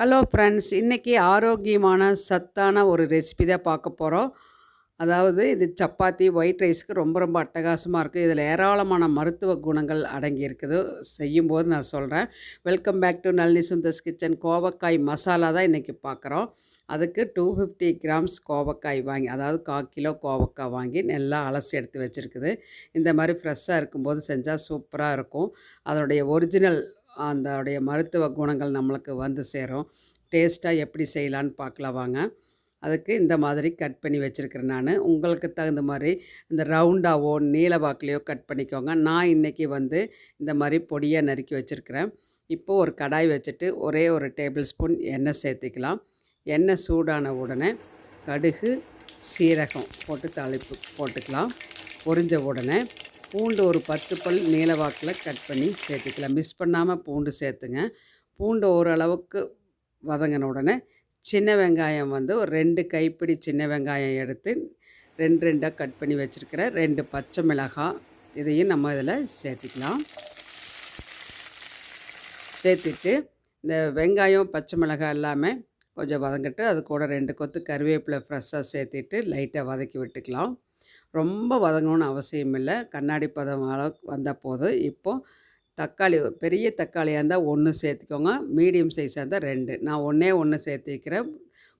Hello friends இன்றைக்கி ஆரோக்கியமான சத்தான ஒரு ரெசிபி தான் பார்க்க போகிறோம் அதாவது இது சப்பாத்தி ஒயிட் ரைஸ்க்கு ரொம்ப ரொம்ப அட்டகாசமாக இருக்குது இதில் ஏராளமான மருத்துவ குணங்கள் அடங்கியிருக்குது செய்யும்போது நான் சொல்கிறேன் welcome back to Nalini Sundar's kitchen கோவக்காய் மசாலா தான் இன்றைக்கி பார்க்குறோம். அதுக்கு டூ ஃபிஃப்டி கிராம்ஸ் கோவக்காய் வாங்கி அதாவது கால் கிலோ கோவக்காய் வாங்கி நல்லா அலசி எடுத்து வச்சுருக்குது. இந்த மாதிரி ஃப்ரெஷ்ஷாக இருக்கும்போது செஞ்சால் சூப்பராக இருக்கும். அதனுடைய ஒரிஜினல் அதோடைய மருத்துவ குணங்கள் நம்மளுக்கு வந்து சேரும். டேஸ்ட்டாக எப்படி செய்யலான்னு பார்க்கலாம் வாங்க. அதுக்கு இந்த மாதிரி கட் பண்ணி வச்சுருக்கிறேன் நான். உங்களுக்கு தகுந்த மாதிரி இந்த ரவுண்டாவோ நீல வாக்குலையோ கட் பண்ணிக்கோங்க. நான் இன்றைக்கி வந்து இந்த மாதிரி பொடியாக நறுக்கி வச்சுருக்கிறேன். இப்போது ஒரு கடாய் வச்சுட்டு ஒரே ஒரு டேபிள் ஸ்பூன் எண்ணெய் சேர்த்திக்கலாம். எண்ணெய் சூடான உடனே கடுகு சீரகம் போட்டு தாளிப்பு போட்டுக்கலாம். பொரிஞ்ச உடனே பூண்டு ஒரு பத்து பல் நீளவாக்கில் கட் பண்ணி சேர்த்துக்கலாம் மிஸ் பண்ணாமல் பூண்டு சேர்த்துங்க. பூண்டு ஓரளவுக்கு வதங்கின உடனே சின்ன வெங்காயம் வந்து ஒரு ரெண்டு கைப்பிடி சின்ன வெங்காயம் எடுத்து ரெண்டு ரெண்டாக கட் பண்ணி வச்சுருக்கிற ரெண்டு பச்சை மிளகாய் இதையும் நம்ம இதில் சேர்த்துக்கலாம். சேர்த்துட்டு இந்த வெங்காயம் பச்சை மிளகாய் எல்லாமே கொஞ்சம் வதங்கிட்டு அது கூட ரெண்டு கொத்து கருவேப்பிலை ஃப்ரெஷ்ஷாக சேர்த்துட்டு லைட்டாக வதக்கி விட்டுக்கலாம். ரொம்ப வதங்கணும்னு அவசியம் இல்லை. கண்ணாடி பதம் வந்தால் வந்த போது இப்போது தக்காளி பெரிய தக்காளியாக இருந்தால் ஒன்று சேர்த்துக்கோங்க. மீடியம் சைஸாக இருந்தால் ரெண்டு. நான் ஒன்றே ஒன்று சேர்த்திக்கிறேன்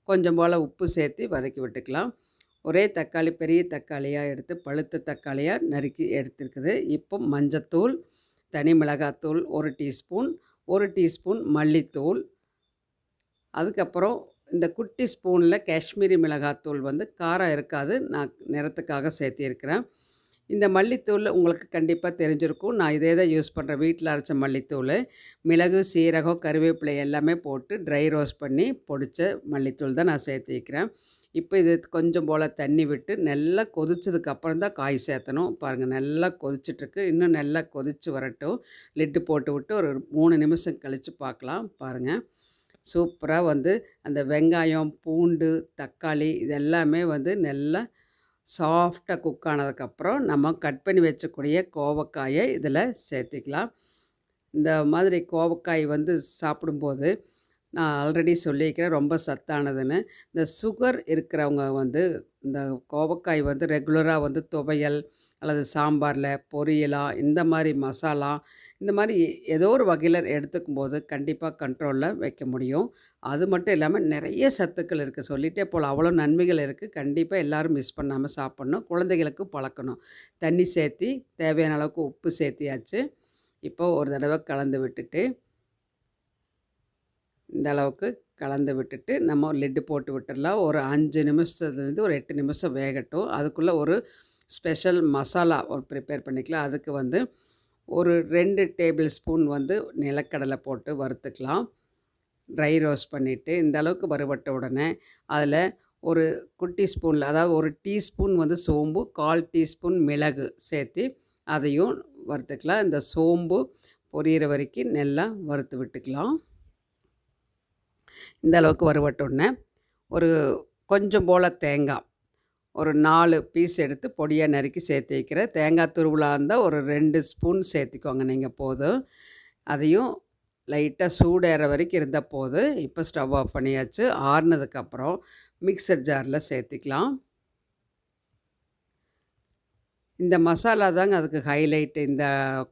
கொஞ்சம் போல் உப்பு சேர்த்து வதக்கி விட்டுக்கலாம். ஒரே தக்காளி பெரிய தக்காளியாக எடுத்து பழுத்த தக்காளியாக நறுக்கி எடுத்துருக்குது. இப்போ மஞ்சத்தூள் தனி மிளகாத்தூள் ஒரு டீஸ்பூன் ஒரு டீஸ்பூன் மல்லித்தூள். அதுக்கப்புறம் இந்த குட்டி ஸ்பூனில் காஷ்மீரி மிளகாத்தூள் வந்து காரம் இருக்காது. நான் நிறத்துக்காக சேர்த்திருக்கிறேன். இந்த மல்லித்தூள் உங்களுக்கு கண்டிப்பாக தெரிஞ்சிருக்கும். நான் இதே தான் யூஸ் பண்ணுறேன் வீட்டில் அரைச்ச மல்லித்தூள் மிளகு சீரகம் கருவேப்பிலை எல்லாமே போட்டு ட்ரை ரோஸ்ட் பண்ணி பொடிச்ச மல்லித்தூள் தான் நான் சேர்த்திக்கிறேன் இப்போ இது கொஞ்சம் போல் தண்ணி விட்டு நல்லா கொதிச்சதுக்கப்புறம் தான் காய் சேர்த்தணும். பாருங்கள் நல்லா கொதிச்சிட்ருக்கு. இன்னும் நல்லா கொதித்து வரட்டும். லிட்டு போட்டு விட்டு ஒரு மூணு நிமிஷம் கழித்து பார்க்கலாம். பாருங்கள் சூப்பராக வந்து அந்த வெங்காயம் பூண்டு தக்காளி இதெல்லாமே வந்து நல்லா சாஃப்டாக குக் ஆனதுக்கப்புறம் நம்ம கட் பண்ணி வச்சக்கூடிய கோவக்காயை இதில் சேர்த்துக்கலாம். இந்த மாதிரி கோவக்காய் வந்து சாப்பிடும்போது நான் ஆல்ரெடி சொல்லியிருக்கிறேன் ரொம்ப சத்தானதுன்னு. இந்த சுகர் இருக்கிறவங்க வந்து இந்த கோவக்காய் வந்து ரெகுலராக வந்து துவையல் அல்லது சாம்பாரில் பொரியலாக இந்த மாதிரி மசாலா இந்த மாதிரி ஏதோ ஒரு வகையில் எடுத்துக்கும் போது கண்டிப்பாக கண்ட்ரோலில் வைக்க முடியும். அது மட்டும் இல்லாமல் நிறைய சத்துக்கள் இருக்குது சொல்லிகிட்டே போல் அவ்வளோ நன்மைகள் இருக்குது கண்டிப்பாக எல்லோரும் மிஸ் பண்ணாமல் சாப்பிட்ணும். குழந்தைகளுக்கு பழக்கணும். தண்ணி சேர்த்தி தேவையான அளவுக்கு உப்பு சேர்த்தியாச்சு. இப்போ ஒரு தடவை கலந்து விட்டுட்டு இந்த அளவுக்கு கலந்து விட்டுட்டு நம்ம லிட்டு போட்டு விட்டுடலாம். ஒரு அஞ்சு நிமிஷத்துலேருந்து ஒரு எட்டு நிமிஷம் வேகட்டும். அதுக்குள்ளே ஒரு ஸ்பெஷல் மசாலா ஒரு ப்ரிப்பேர் பண்ணிக்கலாம். அதுக்கு வந்து ஒரு ரெண்டு டேபிள் ஸ்பூன் வந்து நிலக்கடலை போட்டு வறுத்துக்கலாம். ட்ரை ரோஸ்ட் பண்ணிவிட்டு இந்த அளவுக்கு வறுபட்ட உடனே அதில் ஒரு குட்டி ஸ்பூனில் அதாவது ஒரு டீஸ்பூன் வந்து சோம்பு கால் டீஸ்பூன் மிளகு சேர்த்து அதையும் வறுத்துக்கலாம். இந்த சோம்பு பொரியிற வரைக்கும் நல்லா வறுத்து விட்டுக்கலாம். இந்த அளவுக்கு வறுபட்டோடனே ஒரு கொஞ்சம் போல் தேங்காய் ஒரு நாலு பீஸ் எடுத்து பொடியாக நறுக்கி சேர்த்து வைக்கிறேன். தேங்காய் துருவலாக இருந்தால் ஒரு ரெண்டு ஸ்பூன் சேர்த்திக்கோங்க. நீங்கள் போதும் அதையும் லைட்டாக சூடேற வரைக்கும் இருந்த போது. இப்போ ஸ்டவ் ஆஃப் பண்ணியாச்சு. ஆறுனதுக்கப்புறம் மிக்சர் ஜாரில் சேர்த்திக்கலாம். இந்த மசாலா தாங்க அதுக்கு ஹைலைட்டு இந்த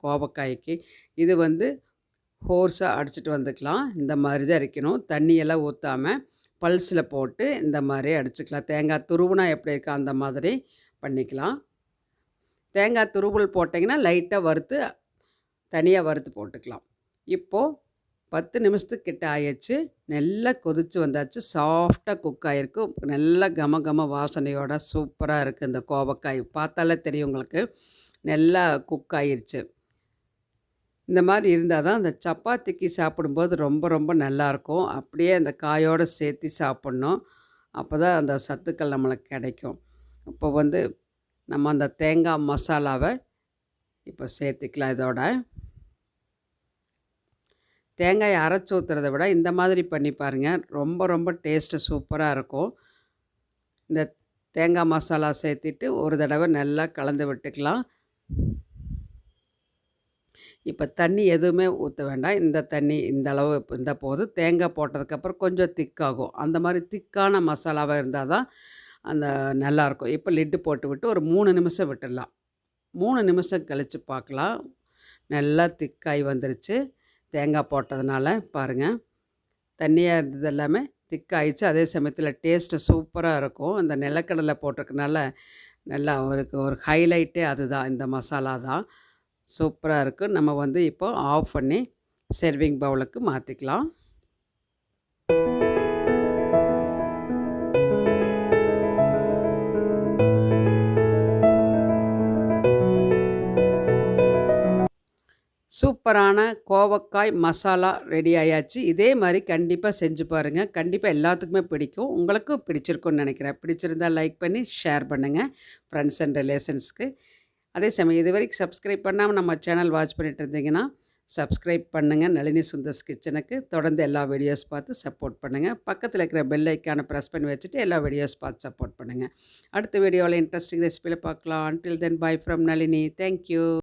கோவக்காய்க்கு. இது வந்து ஹோர்ஸாக அடிச்சிட்டு வந்துக்கலாம். இந்த மாதிரி தான் அரைக்கணும். தண்ணியெல்லாம் ஊற்றாமல் பல்ஸில் போட்டு இந்த மாதிரி அடிச்சுக்கலாம். தேங்காய் துருவுனா எப்படி இருக்கோ அந்த மாதிரி பண்ணிக்கலாம். தேங்காய் துருவல் போட்டிங்கன்னா லைட்டாக வறுத்து தனியாக வறுத்து போட்டுக்கலாம். இப்போது பத்து நிமிஷத்துக்கு கிட்ட ஆயிடுச்சு. நல்லா கொதித்து வந்தாச்சு. சாஃப்டாக குக் ஆகிருக்கு நல்லா கம கம வாசனையோட சூப்பராக இருக்குது இந்த கோவக்காய். பார்த்தாலே தெரியும் உங்களுக்கு. நல்லா குக் ஆயிடுச்சு இந்த மாதிரி இருந்தால் தான் அந்த சப்பாத்திக்கு சாப்பிடும்போது ரொம்ப ரொம்ப நல்லாயிருக்கும். அப்படியே அந்த காயோடு சேர்த்து சாப்பிட்ணும். அப்போ தான் அந்த சத்துக்கள் நம்மளுக்கு கிடைக்கும். இப்போ வந்து நம்ம அந்த தேங்காய் மசாலாவை இப்போ சேர்த்துக்கலாம் இதோட. தேங்காயை அரைச்சி ஊற்றுறத விட இந்த மாதிரி பண்ணி பாருங்கள் ரொம்ப ரொம்ப டேஸ்ட்டு சூப்பராக இருக்கும். இந்த தேங்காய் மசாலா சேர்த்துட்டு ஒரு தடவை நல்லா கலந்து விட்டுக்கலாம். இப்போ தண்ணி எதுவுமே ஊற்ற வேண்டாம். இந்த தண்ணி இந்த அளவு இந்த போது தேங்காய் போட்டதுக்கப்புறம் கொஞ்சம் திக்காகும். அந்த மாதிரி திக்கான மசாலாவாக இருந்தால் தான் அந்த நல்லாயிருக்கும். இப்போ லிட்டு போட்டு விட்டு ஒரு மூணு நிமிஷம் விட்டுடலாம். மூணு நிமிஷம் கழித்து பார்க்கலாம். நல்லா திக்காய் வந்துருச்சு. தேங்காய் போட்டதுனால பாருங்கள் தண்ணியாக இருந்தது எல்லாமே திக்காயிடுச்சு. அதே சமயத்தில் டேஸ்ட்டு சூப்பராக இருக்கும். அந்த நிலக்கடலை போட்டிருக்கனால நல்லா ஒரு ஒரு ஹைலைட்டே அதுதான். இந்த மசாலா தான். சூப்பராக இருக்குது நம்ம வந்து இப்போ ஆஃப் பண்ணி செர்விங் பவுலுக்கு மாற்றிக்கலாம் சூப்பரான கோவக்காய் மசாலா ரெடி ஆயாச்சு. இதே மாதிரி கண்டிப்பாக செஞ்சு பாருங்கள் கண்டிப்பாக எல்லாத்துக்குமே பிடிக்கும். உங்களுக்கும் பிடிச்சிருக்கும்னு நினைக்கிறேன். பிடிச்சிருந்தால் லைக் பண்ணி ஷேர் பண்ணுங்கள் ஃப்ரெண்ட்ஸ் அண்ட் ரிலேஷன்ஸ்க்கு அதே சமயம் இது வரைக்கும் சப்ஸ்கிரைப் பண்ணாமல் நம்ம சேனல் வாட்ச் பண்ணிட்டு இருந்தீங்கன்னா சப்ஸ்கிரைப் பண்ணுங்கள் நளினி சுந்தர்ஸ் கிச்சனுக்கு தொடர்ந்து எல்லா வீடியோஸ் பார்த்து சப்போர்ட் பண்ணுங்கள் பக்கத்தில் இருக்கிற பெல் ஐக்கானை ப்ரெஸ் பண்ணி வச்சுட்டு எல்லா வீடியோஸ் பார்த்து சப்போர்ட் பண்ணுங்கள் அடுத்த வீடியோவில் இன்ட்ரெஸ்டிங் ரெசிபியில் பார்க்கலாம். Until then bye from Nalini. Thank you